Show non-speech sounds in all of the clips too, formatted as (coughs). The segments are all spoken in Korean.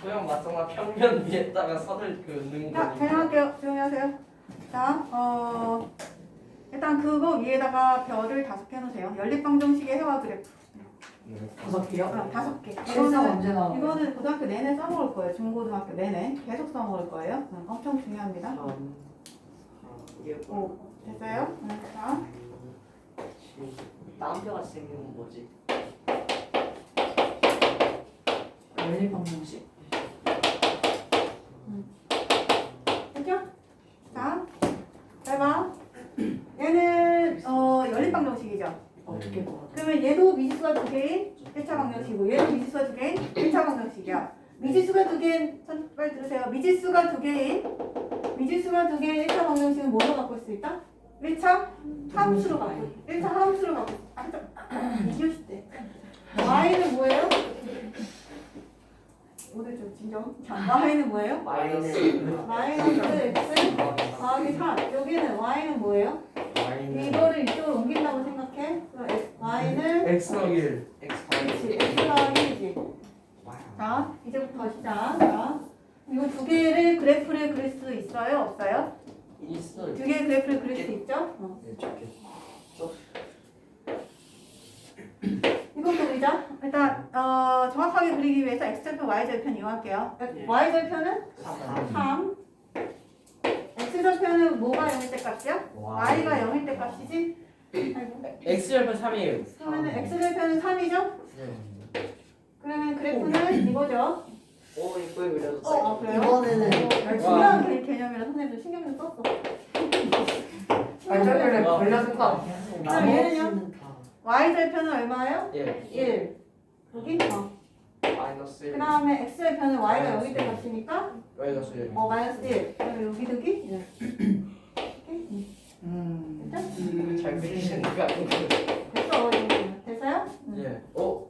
소형 맞잖아 평면 위에다가 선을 그는 자, 거니까. 설명할게요. 조용히 하세요. 자, 어, 일단 그거 위에다가 별을 다섯 개 해놓으세요. 연립방정식의 해와 그래프. 다섯 개요? 어, 다섯 개. 실상 이거는, 언제 나와요? 이거는 고등학교 내내 써먹을 거예요. 중고등학교 내내. 계속 써먹을 거예요. 음, 엄청 중요합니다. 참. 아, 이게 뭐 오, 됐어요? 음, 자, 생긴 건 뭐지? 연립 방정식? 됐죠? 자, 잘 봐. 얘는, 어, 어떻게 봐? 그러면 얘도 미지수가 두 개인 1차 방정식이고 얘도 미지수가 두 개인 1차 방정식이야. 미지수가 두 개인 전 빨리 들으세요. 미지수가 두 개인 미지수가 두 개인 1차 방정식은 뭐로 바꿀 수 있다? 1차 함수로 바꿀 1차 함수로 바꿀 수 아, 좀, (coughs) 이교시 때 y는 뭐예요? 오늘 좀 진정 자, y는 뭐예요? 마이너스 마이너스 x 더하기 3 여기는 y는 뭐예요? 이거를 이쪽으로 옮긴다고 생각해. 그럼 X- y는 X 더하기 1 X 그렇지. x 더하기 1이지. 자, 이제부터 시작. 자, 이거 두 개를 그래프를 그릴 수 있어요? 없어요? 있어요. 두 개의 그래프를 그릴 수 있죠? 어. 네, 이것도 그리자. 일단 어, 정확하게 그리기 위해서 x절편, y절편 이용할게요. 예. y절편은 3. 3. X절편은 뭐가 0일 때 값이야? y가 0일 때 값이지? 아이고. X 절편 3이에요 그러면 x절편은 3이죠? 그러면 그래프는 이거죠? 오 이쁘게 그려졌어. 아, 그래요? 이번에는 어, 중요한 개- 개념이라 선생님도 신경 좀 썼어. 발전을 와. 걸려준 거 아니야? 그럼 얘는요? 나머지는 다 y 절편은 얼마예요? 예 1. 여기? 어. 마이너스 그 1. 다음에 x 절편은 y가 0일 때 값이니까 마이너스 1 어 마이너스 1. 그럼 여기 두기? 1. 이렇게? 음. 됐죠? 잘 그리시는 거 아니고. 됐어. 됐어요? 예 어?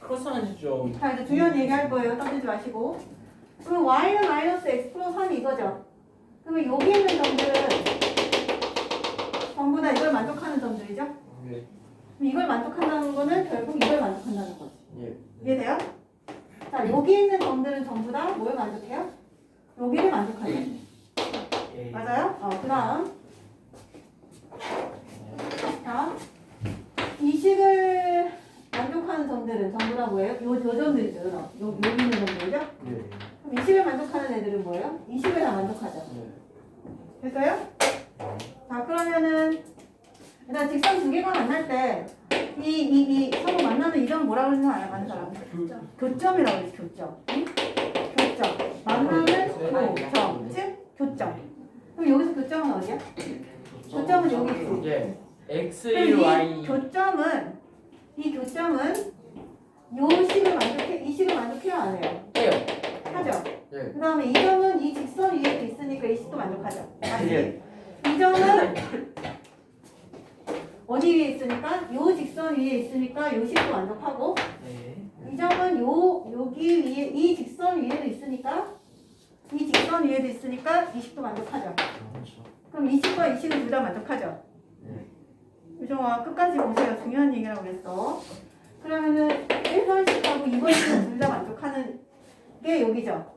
크로스하는 좀자 이제 중요한 얘기 할 거예요. 떠들지 마시고. 그럼 y는 마이너스 x 플러스 3이 이거죠? 그러면 여기 있는 점들은 전부 다 이걸 만족하는 점들이죠? 예 그럼 이걸 만족한다는 거는 결국 이걸 만족한다는 거지. 예. 이해돼요? 자, 여기 있는 점들은 전부 다 뭘 만족해요? 여기를 만족하죠. 예. 맞아요? 어, 그 다음. 자, 이 식을 만족하는 점들은 전부 다 뭐예요? 요, 요 점들이죠. 요, 요, 여기 있는 점들이죠? 예. 그럼 이 식을 만족하는 애들은 뭐예요? 이 식을 다 만족하죠. 됐어요? 자, 그러면은, 일단 직선 두 개가 만날 때, 이, 이, 이, 서로 만나는 이점 뭐라고 그러는 알아? 많은 사람. 교점이라고 그러지, 교점. 응? 교점. 만나는 교점. 즉, 교점. 그럼 여기서 교점은 어디야? 교점은 여기 있지. 예 X 1 그럼 이 Y 교점은, 이 교점은 요 식을 만족해, 이 식을 만족해요, 안 해요? 해요 하죠? 예. 그 다음에 이 점은 이 직선 위에 있으니까 이 식도 만족하죠. 예. 이 점은 어디 위에 있으니까? 요 직선 위에 있으니까 요 식도 만족하고 네. 이 점은 요 여기 위에 이 직선 위에도 있으니까 이 직선 위에도 있으니까 이 식도 만족하죠. 그럼 이 식과 이 식은 둘 다 만족하죠. 네. 유정아 끝까지 보세요. 중요한 얘기라고 그랬어. 그러면은 1번 식하고 2번 식은 둘 다 만족하는 게 여기죠.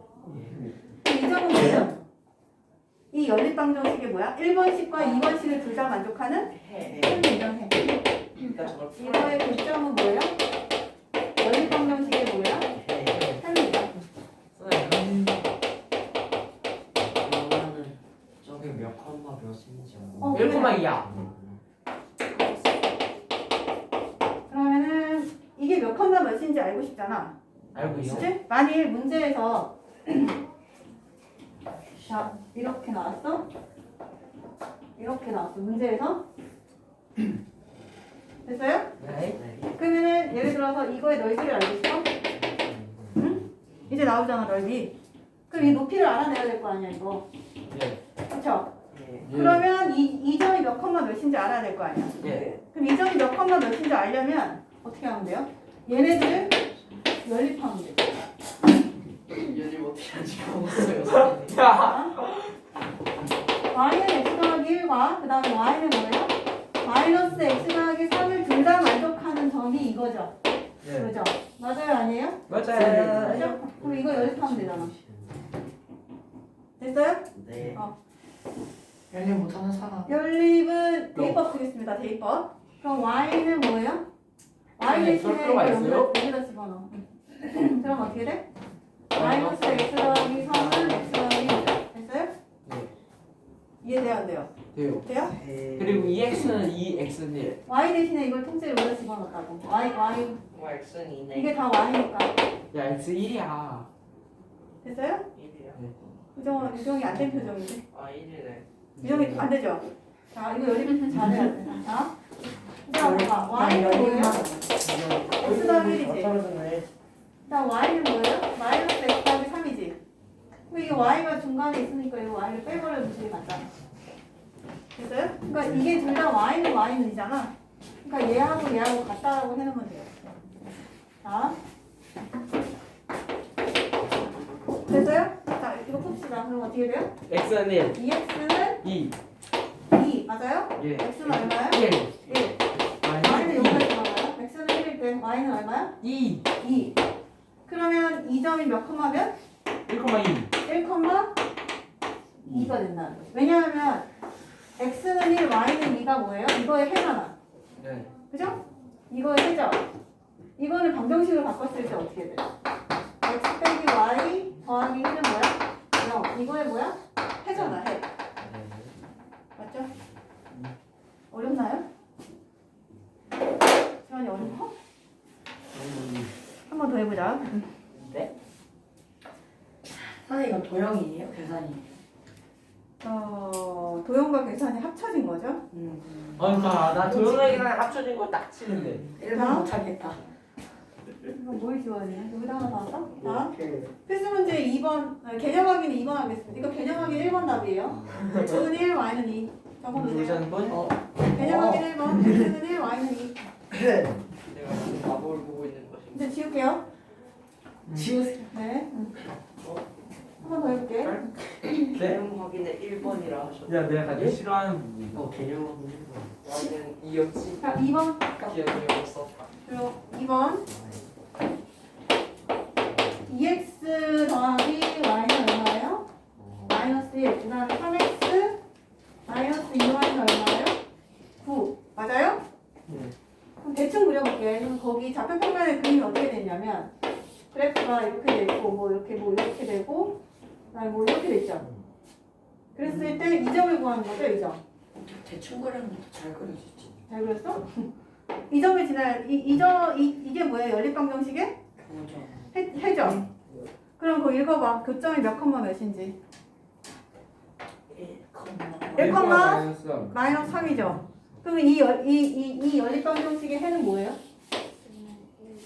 그럼 이 점은 뭐예요? 이 연립방정식이 뭐야? 1번식과 2번식을 둘 다 만족하는 해. 현미정해. 일단 저걸 이거의 교점은 뭐예요? 연립방정식이 뭐야? 해. 현미정. 선생님 그러면은 저게 몇 컴마 몇인지 어, 1,2야 그러면은 이게 몇 컴마 몇인지 알고 싶잖아. 알고 있어? 그치? 만일 문제에서 (clears throat) 자 이렇게 나왔어? 이렇게 나왔어. 문제에서 (clears throat) 됐어요? 네 그러면은 예를 들어서 이거의 넓이를 알고 싶어? 이제 나오잖아 넓이. 그럼 이 높이를 알아내야 될 거 아니야 이거. 예. 그렇죠? 예. 그러면 이, 이 점이 몇 컴마 몇인지 알아야 될 거 아니야. 예. 그럼 이 점이 몇 컴마 몇인지 알려면 어떻게 하면 돼요? 얘네들을 연립하면 돼. 연립 어떻게 하는지 까먹었어요. 선생님. 자, y는 x 더하기 1과 그 다음에 y는 뭐예요? 마이너스 x 더하기 3을 둘 다 만족하는 점이 이거죠. 예. 그죠? 맞아요? 아니에요? 맞아요 그죠? 그럼 이거 연립하면 되잖아. 됐어요? 네. 연립 못하는 사람. 연립은 대입법 쓰겠습니다. 대입법. 그럼 y는 뭐예요? y 네, 대신에 이거 있어요? 여기다 집어넣어. 그럼 어떻게 돼? 마이너스 x 더하기 3은 x 더하기 1. 됐어요? 네. 이해돼요 안 돼요? 돼요. 돼요? 네. 그리고 2x는 2x는 y 대신에 이걸 통째로 여기다 집어넣었다고. y y 뭐 X는 2네. 이게 다 y니까. 야 x 1이야. 됐어요? 1이야. 유정은 유정이 안 된 표정인데. 아 1이네. 유정이 안 되죠? 자 이거 연립 잘해야 돼. 자. 자 봐봐. y는 뭐예요? x 더하기 1이지. 떨어졌네. 자, y는 뭐예요? 마이너스 x 더하기 3이지. 이게 y가 중간에 있으니까 이거 y를 빼버려 주시면 맞잖아. 됐어요? 그러니까 이게 둘 다 y는 y는 이잖아. 그러니까 얘하고 얘하고 같다라고 해놓으면 돼요. 자. 됐어요? 자, 이거 풉시다. 그럼 어떻게 돼요? x는 1, 2x는 2, 2, 맞아요? 예. x는 얼마요? 1, 1. y는 마이너스 여기까지 나와요? x는 1일 때 y는 얼마야? 2, 2. 그러면 이 점이 몇 콤마면? 1,2. 1, 2가 된다는 거죠. 왜냐하면 x는 1, y는 2가 뭐예요? 이거의 해잖아. 네. 그죠? 이거의 해죠. 이거는 방정식을 바꿨을 때 어떻게 돼? x 빼기 y 더하기 1은 뭐야? 0. 이거의 뭐야? 해잖아, 해. 맞죠? 어렵나요? 시간이 어려워? 한번 더 해보자. 선생님 이거 도형이에요? 계산이. 어, 도형과 계산이 합쳐진 거죠? 음. 그러니까 나 도영이랑 합쳐진 거 딱 치는데. 1번 못하겠다. 이거 뭘 지워야 되냐? 여기다 하나 나왔어? 자. 필수 문제 2번, 아, 개념 확인은 2번 하겠습니다. 이거 개념 확인 1번 답이에요. x는 1, y는 2. 적어주세요. 누구시는 분? 어. 개념 확인 1번, x는 1, y는 2. 내가 지금 마법을 보고 있는 것이. 이제 지울게요. 지우세요. 네. 한번더 해볼게. 네. 개념 확인에 1번이라 하셨죠. 야 내가 가장 싫어하는 부분. 어 개념 확인 1번. Y는 2였지. 자, 2번. 기억이 없었다. 그리고 2번. 2x 더하기 y는 얼마예요? 마이너스 1. 그 다음에 3x 마이너스 2y는 얼마예요? 9. 맞아요? 네. 그럼 대충 그려볼게. 그럼 거기 좌표 평면의 그림이 어떻게 되냐면 그래프가 이렇게 되고 뭐 이렇게 뭐 이렇게 되고 그다음에 뭐 이렇게 됐죠. 그랬을 때 이 점을 구하는 거죠, 이 점. 대충 그리는 것도 잘 그려지지. 잘 그렸어? 이 점을 지나야 이, 이 점, 이, 이게 뭐예요? 연립방정식의 교정. 해, 해죠? 그럼 그거 읽어봐. 교점이 몇 컴마 몇인지. 1컴마. 1 컴마 마이너스 삼. 마이너스 3이죠. 그럼 이, 열, 이, 이, 이 연립방정식의 해는 뭐예요?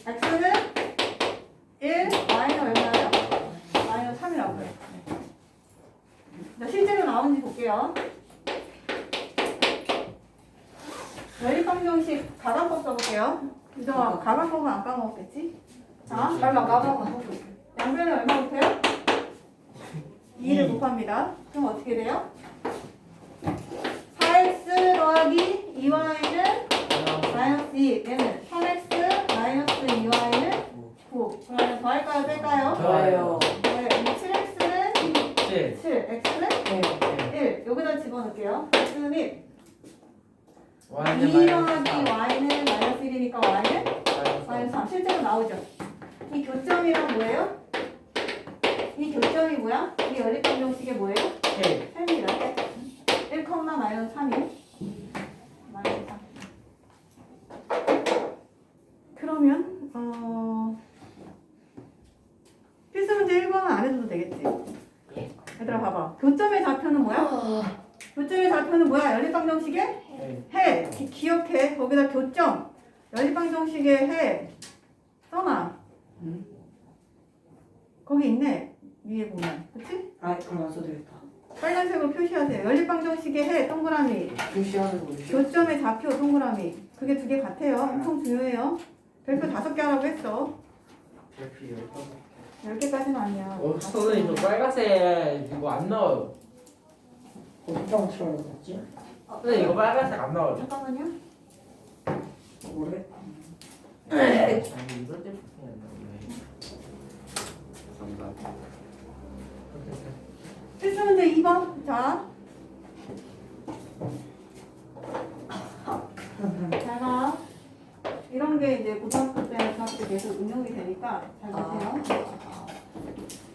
x는 1, y는 얼마예요? 마이너스 3이라고요. 자, 실제로 나오는지 볼게요. 연립방정식 가관법 써볼게요. 유정아, 가관법은 안 까먹었겠지? 자, 얼마 까먹어. 양변에 얼마 곱해요? 2를 곱합니다. 그럼 어떻게 돼요? 4x 더하기 2y는 마이너스 2. 얘는 3x 마이너스 2y는 9. 그러면 더할까요? 뺄까요? 좋아요. 네, 7x는 7. 7, x는 네. 1. 여기다 집어넣을게요. x는 1. Y는 2마이너스 더하기 삼. y는 마이너스 1이니까 y는 마이너스 마이너스 3. 실제로 나오죠. 이 교점이란 뭐예요? 이 교점이 뭐야? 이 연립방정식의 뭐예요? K. 3입니다. 1, 마이너스 3이 마이너스 3. 그러면 어 필수 문제 1번은 안 해줘도 되겠지? 얘들아 봐봐. 교점의 좌표는 뭐야? 교점의 좌표는 뭐야? 연립방정식의 네. 해. 기, 기억해. 거기다 교점. 연립방정식의 해. 써놔. 음. 거기 있네. 위에 보면. 그치? 아, 그럼 안 써도 되겠다. 빨간색으로 표시하세요. 연립방정식의 해. 동그라미. 표시하는 거 있어. 교점의 좌표 동그라미. 그게 두 개 같아요. 엄청 중요해요. 별표 다섯 개 하라고 했어. 별표 10번. 열 개까지는 아니야. 어, 선생님 저 빨간색 이거 안 나와요. 어디다가 틀어놨지? 선생님 이거 빨간색 안 나와요. 잠깐만요. 모르겠다. 아니 이럴 때 보통 안 나오네. 감사합니다. 필수 문제 2번. 자. 제가 이런 게 이제 고등학교 때, 중학교 때 계속 응용이 되니까 잘 보세요.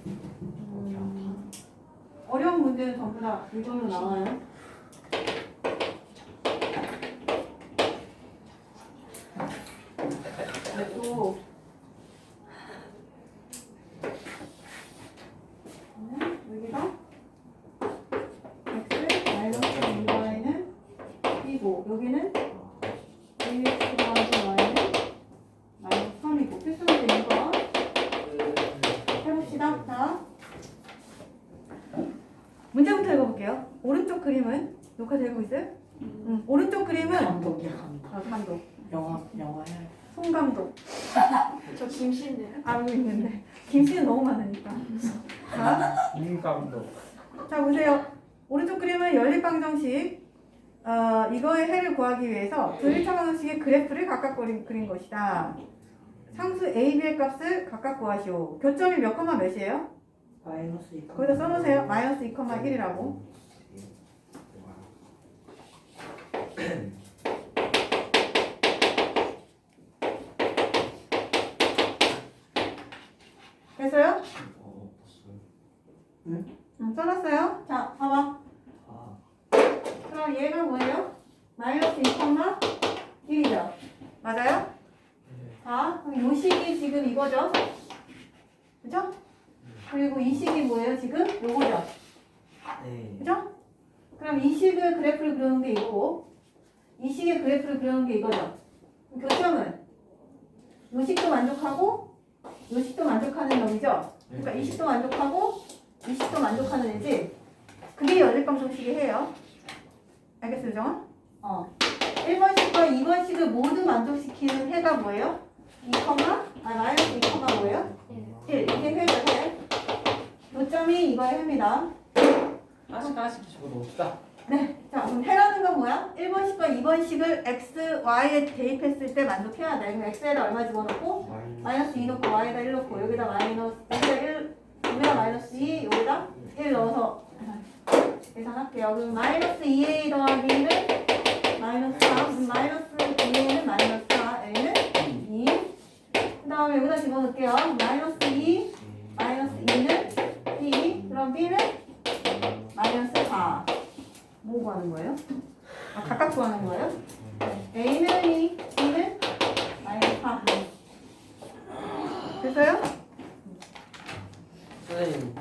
음, 어려운 문제는 전부 다 이걸로 나와요. 또 네, 여기가 x 마이너스 2y는 2고 여기는 ax 더하기 y는 마이너스 3이고 필수 문제 2번 해봅시다. 자, 문제부터 읽어볼게요. 오른쪽 그림은 녹화되고 있어요? 응. 감독이야 감독. 아, 감독, 영화 영화 해야 송 감독 (laughs) 저 김씨인데. 알고 있는데 김씨는 너무 많으니까. 자, 인감도. 자 보세요. 오른쪽 그림은 연립방정식. 어, 이거의 해를 구하기 위해서 두 1차 방정식의 그래프를 각각 그린, 그린 것이다. 상수 a, b의 값을 각각 구하시오. 교점이 몇 컴마 몇이에요? 마이너스 2. 거기다 써놓으세요. 마이너스 2,1이라고. 됐어요? 응, 써놨어요. 자, 봐봐. 그럼 얘가 뭐예요? 마이너스 2,1이죠. 맞아요? 자, 그럼 요 식이 지금 이거죠? 그죠? 그리고 이 식이 뭐예요? 지금 요거죠? 네. 그죠? 그럼 이 식의 그래프를 그려놓은 게 이거고 이 식의 그래프를 그려놓은 게 이거죠. 교점은 요 식도 만족하고 요 식도 만족하는 놈이죠. 그러니까 이 식도 만족하고 이 식도 만족하는 애지. 그게 연립방 정식이 해요. 알겠어요, 정아? 어. 1번 식과 2번 식을 모두 만족시키는 해가 뭐예요? 2, 아 마이너스 2, 뭐예요? 1. 이게 해죠, 해. 교점이 이거의 해입니다. 하나씩 하나씩 집어넣읍시다. 네. 자, 그럼 해라는 건 뭐야? 1번식과 2번식을 x, y에 대입했을 때 만족해야 돼. 그럼 x에다 얼마 집어넣고 마이너스 2 넣고 y에다 1 넣고 여기다 마이너스 여기다 1 여기다 마이너스 2 여기다 1 넣어서 계산할게요. 그럼 마이너스 2a 더하기 1은 마이너스 4 그럼 마이너스 2a는 마이너스 4 a는 2 그 다음에 여기다 집어넣을게요. 마이너스 2 마이너스 2는 b 그럼 b는 마이너스 4 뭐 구하는 거예요? 아 각각 구하는 거예요? a는 2 b는 마이너스 4 됐어요? 선생님.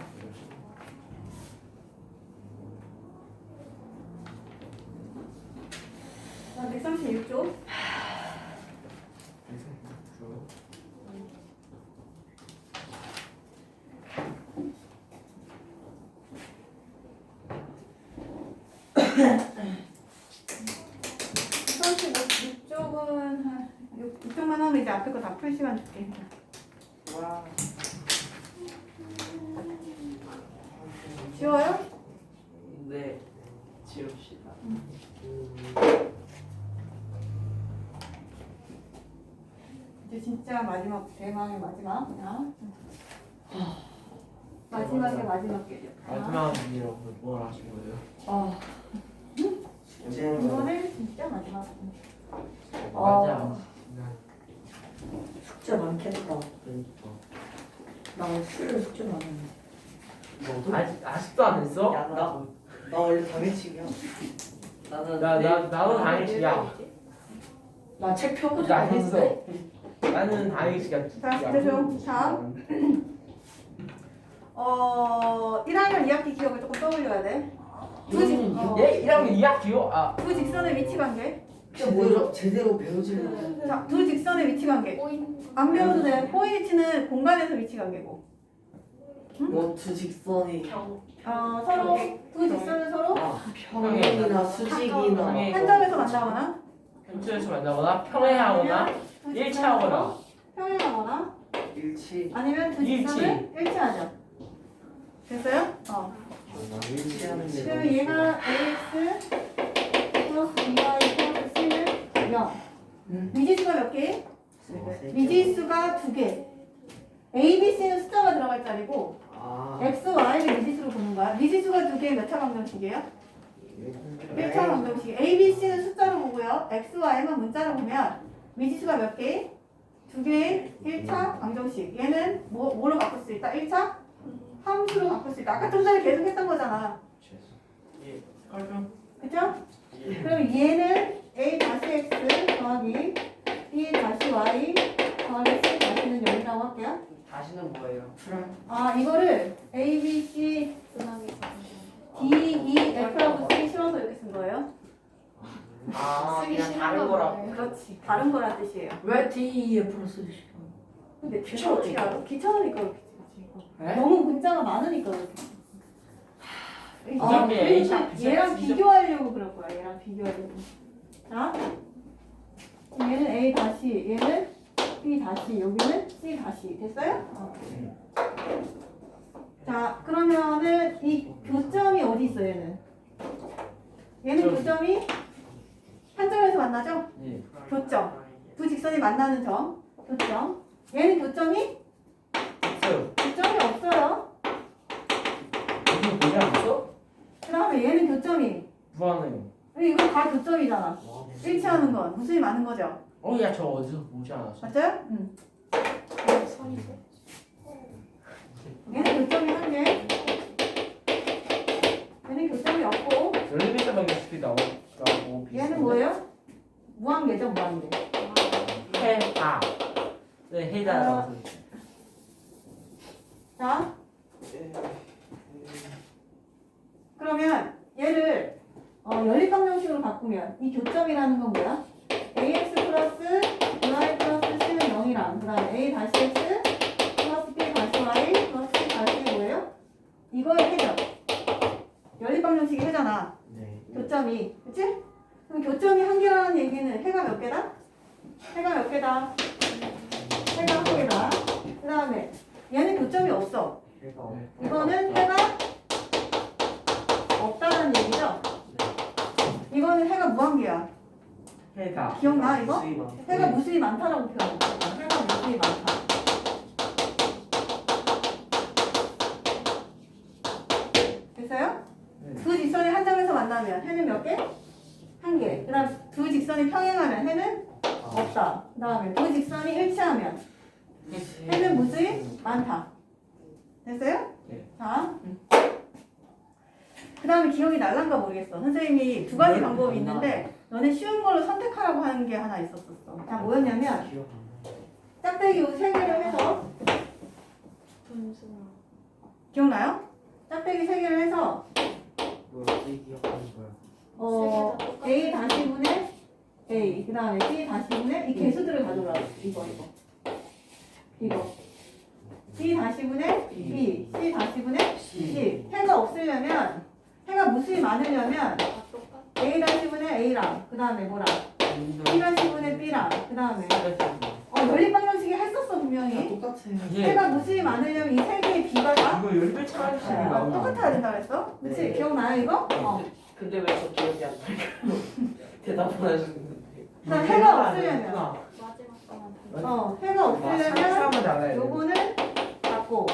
자, 136쪽. 쪽은 이쪽만 하면 이제 앞에 거 다 풀 시간 줄게. 와. 쉬워요? 네. 지읍시다. 이제 진짜 마지막 대망의 마지막. 자. 마지막에 마지막 게. 마지막 문제라고 뭘 하신 거예요? 아 이거는 진짜 마지막. 아. 네. 숙제 많겠다. 그러니까. 나 수요일 숙제 많았는데. 너도? 아직 아직도 안 했어? 야, 나, 나 원래 당일치기야. 나는 나 나 나도 당일치기야. 나 책 펴보지 나 했어. 나는 당일치기야. 자, 그래서 자, 어 1학년 2학기 기억을 조금 떠올려야 돼. 두 직, 어, 얘 1학년 2학기요? 아 두 직선의 위치 관계. 제대로 제대로 배우지는 자, 두 직선의 위치 관계. 안 배워도 돼. 포인 위치는 공간에서 위치 관계고. 뭐두 직선이 경. 어, 서로 두 직선은 서로 아, 평행이나 수직이나 평행. 한 점에서 만나거나 근처에서 만나거나 평행하거나 두 일치하거나. 평행하거나 일치 아니면 두 일치. 직선은 일치하죠. 됐어요? 어. 일치하는 그럼 너무 얘가 ax 플러스 by 플러스 c는 0. 응. 미지수가 몇 개? 개. 미지수가 두 개. A, B, C는 숫자가 들어갈 자리고 아. X, Y를 미지수로 보는 거야. 미지수가 두 개의 몇차 방정식이에요? 1차 방정식. A, B, C는 숫자로 보고요. X, Y만 문자로 보면 미지수가 몇 개? 두 개의 1차 방정식. 얘는 뭐, 뭐로 바꿀 수 있다? 1차? 함수로 바꿀 수 있다. 아까 좀 전에 계속 했던 거잖아. 그죠? 예. 그럼 얘는 A 다시 X 더하기 B 다시 Y 더하기 C 다시는 0이라고 할게요. 다시는 뭐예요? 아, 이거를 A, B, C, 음악이 D, E, F라고 쓴 거예요. 아 쓰기 그냥 싫은 다른 거라. 거라고 그렇지. 다른 거란 뜻이에요. 왜 DEF로 쓰기 싫어? 근데 귀찮으니까 귀찮으니까 그렇게. 네? 너무 문자가 많으니까 그렇게. 아, A 샵, 얘랑. 비교하려고 그럴 거야. 얘랑 비교하려고. 자, 얘는 A 다시, 얘는 B 다시, 여기는 C 다시. 됐어요? 어. 자, 그러면은 이 교점이 어디 있어? 얘는? 얘는. 교점이 한 점에서 만나죠? 예. 교점. 두 직선이 만나는 점. 교점. 얘는 교점이 있어요. 교점이 없어요. 이거 보지 않았어? 그 다음에 얘는 교점이. 무한해요. 이거 다 교점이잖아. 일치하는 건 무수히 많은 거죠. 어 야 저 어디서 보지 않았어? 맞아요? 응. 얘는 교점이 한 개. 얘는 교점이 없고. 엘리베이터 방정식이 나오 나오고 얘는 뭐예요? 무한계죠, 무한계. 해다 네 해다 자, 그러면 얘를 어, 연립방정식으로 바꾸면 이 교점이라는 건 뭐야? ax 플러스 y 플러스 c는 0이랑 그 다음에 a 다시 x 플러스 b 다시 y 플러스 c 다시 뭐예요? 이거의 해죠. 해잖아. 네. 교점이. 그치? 그럼 교점이 한 개라는 얘기는 해가 몇 개다? 해가 몇 개다? 해가 한 개다. 그 다음에 얘는 교점이 없어. 이거는 해가 없다는 얘기죠? 이거는 해가 무한계야. 해다. 기억나, 이거? 해가 무수히 많다라고 표현해. 해가 무수히 많다. 두 직선이 한 점에서 만나면 해는 몇 개? 한 개. 그 다음 두 직선이 평행하면 해는 없다. 그 다음에 두 직선이 일치하면 해는 무수히 많다. 됐어요? 네. 자. 그 다음에 기억이 날란가 모르겠어. 선생님이 두 가지 네, 방법이 안 있는데 너네 쉬운 걸로 선택하라고 하는 게 하나 있었었어. 자, 뭐였냐면 기억 짝대기 세 개를 해서 분수나. 기억나요? 짝대기 세 개를 해서 뭐야? 이 기억하는 거야. 어. A 다시 분의 A 그 다음에 B 다시 분의 이 개수들을 가져라 이거 이거 이거 B 다시 분의 B C 다시 분의 C 해가 없으려면 해가 무수히 많으려면. A 다시 분의 A랑 그 다음에 뭐랑 B 다시 분의 B랑 그 다음에 어 했었어 분명히 똑같아요. 예 해가 무수히 많으려면 이 세 개의 B가 다 이거 열배차 방정식이 어, 나오나? 똑같아야 된다 그랬어? 그치? 네. 기억나요 이거? 어. 근데 왜 저 기억이 안 나요? (laughs) 대답을 하시는데 그다음 해가 없으려면 마지막 거만. 어 해가 없으려면 사람은 달라요. 요거는 같고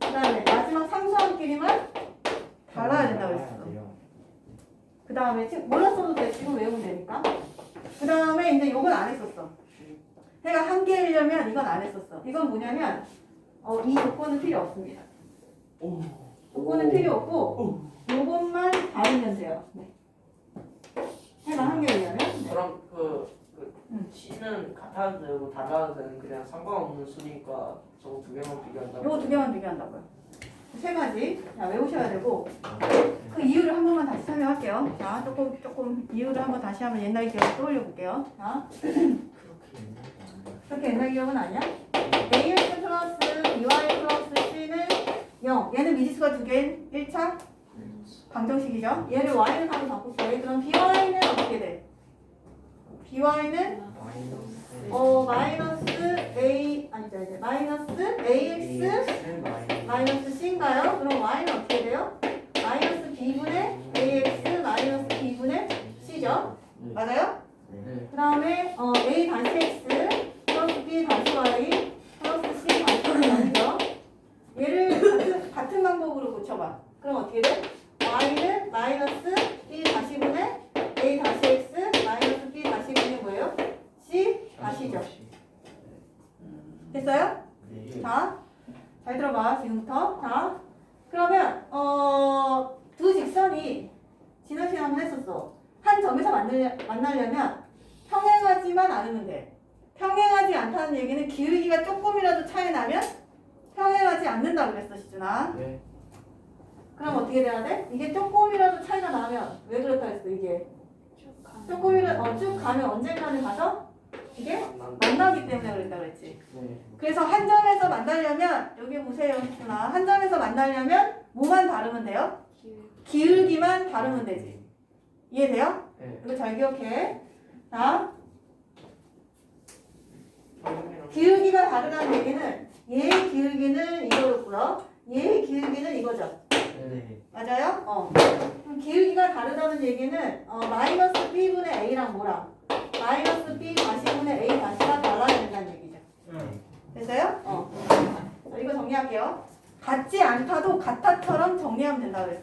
그 다음에 마지막 상수함끼리만 달라야 된다고 했어 그 다음에 지금 몰랐어도 돼 지금 외우면 되니까 그 다음에 이제 요건 안 했었어 해가 한 개이려면 이건 안 했었어 이건 뭐냐면 어, 이 조건은 필요 없습니다 오. 조건은 필요 없고 요것만 다르면 돼요 네. 해가 한 개이려면 네. 그럼 그, 그 음. C는 같아도 되고 달라도 되는 그냥 상관없는 수니까 저거 두 개만 비교한다고 요거 두 개만 비교한다고요. 세 가지. 자, 외우셔야 되고. 그 이유를 한 번만 다시 설명할게요. 자, 조금, 조금 이유를 한번 다시 한번 옛날 기억을 떠올려 볼게요. 자, 그렇게 옛날 기억은 아니야? AX 플러스 BY 플러스 C는 0. 얘는 미지수가 두 개인 1차 방정식이죠. 얘를 Y를 바로 바꿀게. 그럼 BY는 어떻게 돼? BY는 어, 마이너스 A, 아니죠, 이제 마이너스 AX 마이너스 C인가요? 그럼 Y는 어떻게 돼요? 마이너스 B분의 AX 마이너스 B분의 C죠? 맞아요? 네. 그 다음에 어, A 다시 X 플러스 B 다시 Y 플러스 C 다시 고쳐봐. 그럼 어떻게 돼? y는 마이너스 b 다시 분의 a 다시 x 마이너스 b 다시 분의 뭐예요? c 다시죠. 됐어요? 네. 자, 잘 들어봐 지금부터. 자, 그러면 어, 두 직선이 지난 시간에 한번 했었어. 한 점에서 만나려, 만나려면 평행하지만 않으면 돼. 평행하지 않다는 얘기는 기울기가 조금이라도 차이 나면 평행하지 않는다 그랬어 시준아. 네. 그럼 어떻게 돼야 돼? 이게 조금이라도 차이가 나면 왜 그렇다 했어 이게 쭉 가는 조금이라도 어, 쭉 가면 가서 이게 만난다. 만나기 때문에 그랬다 그랬지. 네. 그래서 한 점에서 만나려면 여기 보세요 한 점에서 만나려면 뭐만 다르면 돼요? 기울 기울기만 다르면 되지. 이해돼요? 네. 이거 잘 기억해. 자, 기울기가 다르다는 얘기는 얘의 기울기는 이거였고요. 얘의 기울기는 이거죠. 네. 맞아요? 어. 그럼 기울기가 다르다는 얘기는 어, 마이너스 b분의 a랑 뭐랑 마이너스 b 다시분의 a 다시가 달라야 된다는 얘기죠. 됐어요? 어. 자, 이거 정리할게요. 같지 않다도 같다처럼 정리하면 된다 그랬어.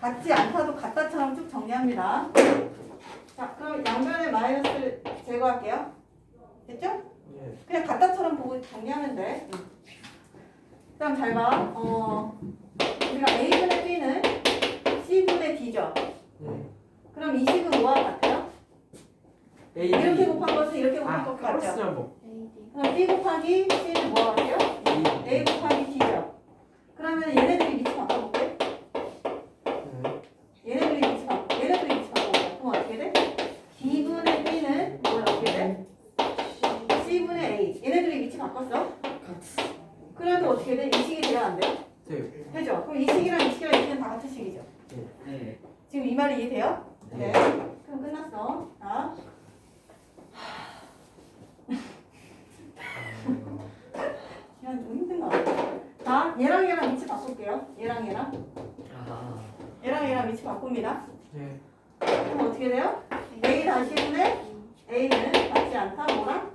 같지 않다도 같다처럼 쭉 정리합니다. 자, 그럼 양변의 마이너스를 제거할게요. 됐죠? 네. 그냥 같다처럼 보고 정리하면 돼. 그다음 잘 봐. 어, 우리가 a분의 b는 c분의 d죠. 네. 그럼 이 식은 뭐와 같아요? A. 이렇게 곱한 것은 이렇게 곱한 아, 것 같죠? 플러스면 뭐? 그럼 b 곱하기 c는 뭐와 같아요? A. 곱하기 d죠. 그러면 얘네들이 위치 40분의 A는 같지 않다. 뭐랑?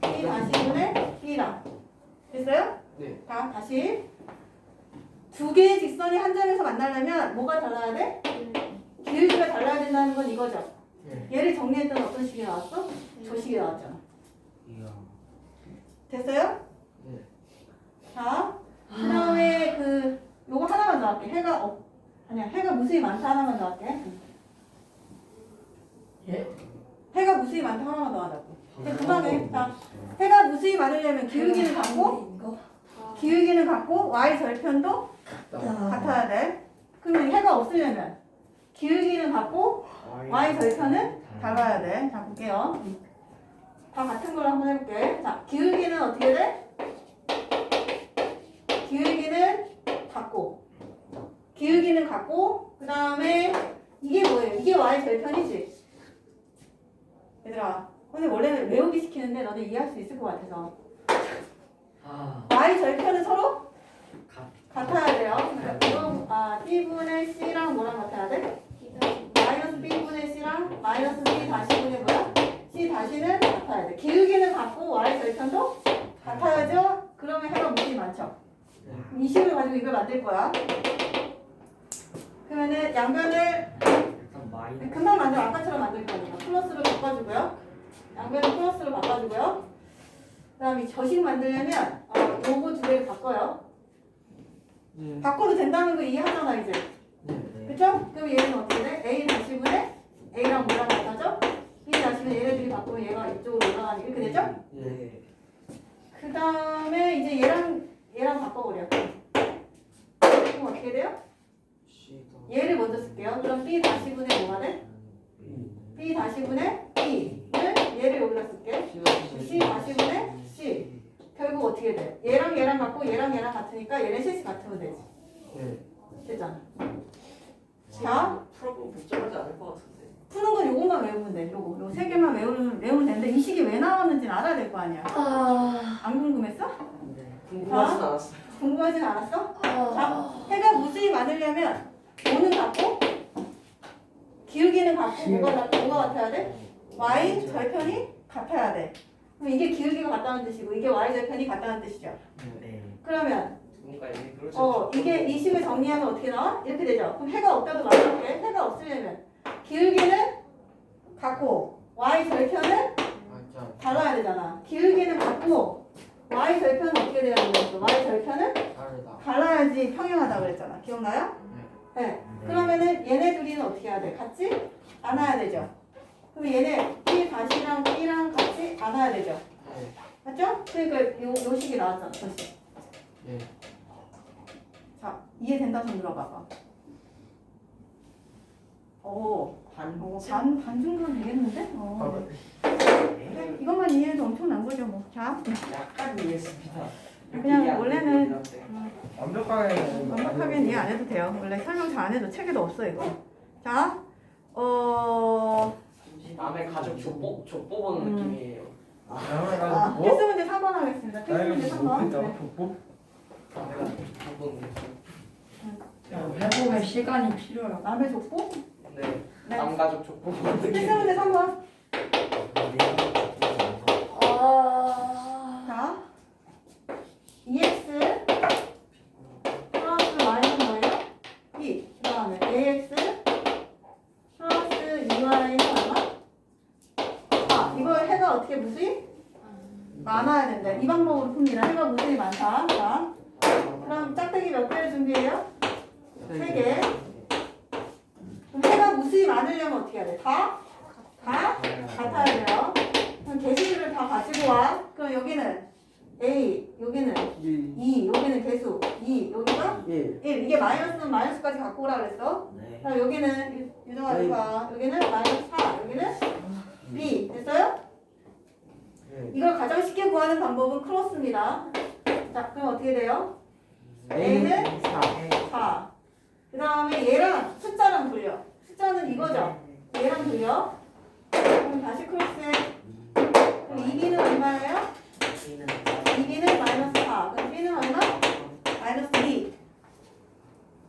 B 40분의 B랑. 됐어요? 네. 자, 다시. 두 개의 직선이 한 점에서 만나려면 뭐가 달라야 돼? 길이가 달라야 된다는 건 이거죠. 네. 얘를 정리했던 어떤 식이 나왔어? 네. 조식이 나왔잖아. 됐어요? 네. 자, 그 다음에 그, 요거 하나만 더 할게. 해가, 어, 아니야, 해가 무수히 많다 하나만 더 할게. 예? 해가 무수히 많다 하나만 더 하자고. 근데 금방 해. 자, 해가 무수히 많으려면 기울기는 같고, 이거 기울기는 같고, y 절편도 아. 같아야 돼. 그러면 해가 없으려면 기울기는 같고, y 절편은 달라야 돼. 자, 볼게요. 다 같은 걸 한번 해볼게. 자, 기울기는 어떻게 돼? 기울기는 같고, 기울기는 같고, 그 다음에 이게 뭐예요? 이게 y 절편이지? 얘들아, 근데 원래는 외우기 시키는데 너네 이해할 수 있을 것 같아서. 아. y 절편은 서로 가. 같아야 돼요. 그러니까 이거 아, b분의 c랑 뭐랑 같아야 돼? 마이너스 b분의 c랑 마이너스 b 다시분의 뭐야? c 다시는 같아야 돼. 기울기는 같고 y 절편도 같아야죠. 그러면 해가 무지 많죠. 이 식을 가지고 이걸 만들 거야. 그러면은 양변을 일단 마이. 금방 만들어 아까처럼 만들 거니까 플러스로 바꿔주고요. 양변을 플러스로 바꿔주고요. 그다음에 저식 만들려면 어, 요거 두 개를 바꿔요. 네. 바꿔도 된다는 거 이해하잖아 이제. 네. 그쵸? 그럼 얘는 어떻게 돼? A 다시분의 A랑 뭐랑 같아져? B 다시분 얘네들이 바꾸면 얘가 이쪽으로 올라가니 이렇게 되죠? 네. 그 다음 40분의 2를 얘를 여기다 쓸게. C 40분의 C. 결국 어떻게 돼? 얘랑 얘랑 같고 얘랑 얘랑 같으니까 얘네 셋이 같으면 되지. 네. 되잖아. 어, 자, 풀어보면 복잡하지 않을 것 같은데. 푸는 건 요것만 외우면 돼. 요거. 요세 개만 외우면, 외우면 되는데 이 식이 왜 나왔는지는 알아야 될 거 아니야. 아, 안 궁금했어? 네, 궁금하진 않았어. 궁금하진 않았어? 아, 자, 해가 무수히 많으려면 5는 같고 기울기는 같고 뭐가 같고 뭐가 같아야 돼? y 절편이 같아야 돼. 그럼 이게 기울기가 같다는 뜻이고 이게 y 절편이 같다는 뜻이죠. 네. 그러면 뭔가 얘 그럴 수 어, 이게 이 식을 정리하면 어떻게 나와? 이렇게 되죠. 그럼 해가 없다도 말할게. 해가 없으려면 기울기는 같고 y 절편은 맞아. 달라야 되잖아. 기울기는 같고 y 절편은 어떻게 돼야 되는 거죠? y 절편은 다르다. 달라야지 평행하다 그랬잖아. 기억나요? 네. 그러면은 얘네 둘이는 어떻게 해야 돼? 같이 안아야 되죠. 그럼 얘네 B 다시랑 B랑 같이 안아야 되죠. 네. 맞죠? 그러니까 요, 요 식이 나왔잖아. 벌써. 네. 자, 이해된다 손 들어봐봐. 오, 반. 어, 반, 반 정도는 되겠는데? 어. 네. 이것만 이해해도 엄청난 거죠, 뭐. 자, 약간 이해했습니다. 그냥 원래는 완벽하게. 완벽하게는 이해 안 해도 돼요. 원래 설명 잘 안 해도 책에도 없어, 이거. 자, 어, 남의 가족 족보 족보 보는 음. 느낌이에요. 아, 아, 필수 문제 3번 하겠습니다. 필수 문제 3번. 네. 남의 가족 족보 보는 느낌. 회복에 시간이 필요하고. 남의 족보? 네. 네. 남 가족 족보 보는 느낌. 필수 문제 3번. 아. 자, EX 플러스 Y는 뭐예요? B. 그 다음에 AX 플러스 EY는 얼마? 아, 이걸 해가 어떻게 무수히? 많아야 된다. 이 방법으로 풉니다. 해가 무수히 많다. 자, 그럼 짝대기 몇 개를 준비해요? 세 개. 그럼 해가 무수히 많으려면 어떻게 해야 돼? 다? 다? 같아야 돼요. 그럼 가지고 와. 그럼 여기는 A, 여기는 2, 여기는 개수 2, 여기가 1. 1. 이게 마이너스는 마이너스까지 갖고 오라 그랬어. 네. 그럼 여기는 유- 유정아 이거 봐. 여기는 마이너스 4, 여기는 B. 됐어요? 네. 이걸 가장 쉽게 구하는 방법은 크로스입니다. 자, 그럼 어떻게 돼요? A는 4. 4. 그 다음에 얘랑 숫자랑 돌려. 숫자는 이거죠. 얘랑 돌려. 그럼 다시 크로스해. 그럼 2B는 얼마예요? 2B는 마이너스 4. 그럼 B는 얼마? 마이너스 2.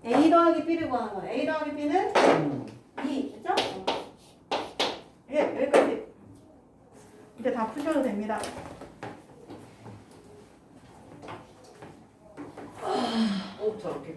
A 더하기 B를 구하는 거야. A 더하기 B는 2. 됐죠? 예, 여기까지. 이제 다 푸셔도 됩니다. 꼭 저렇게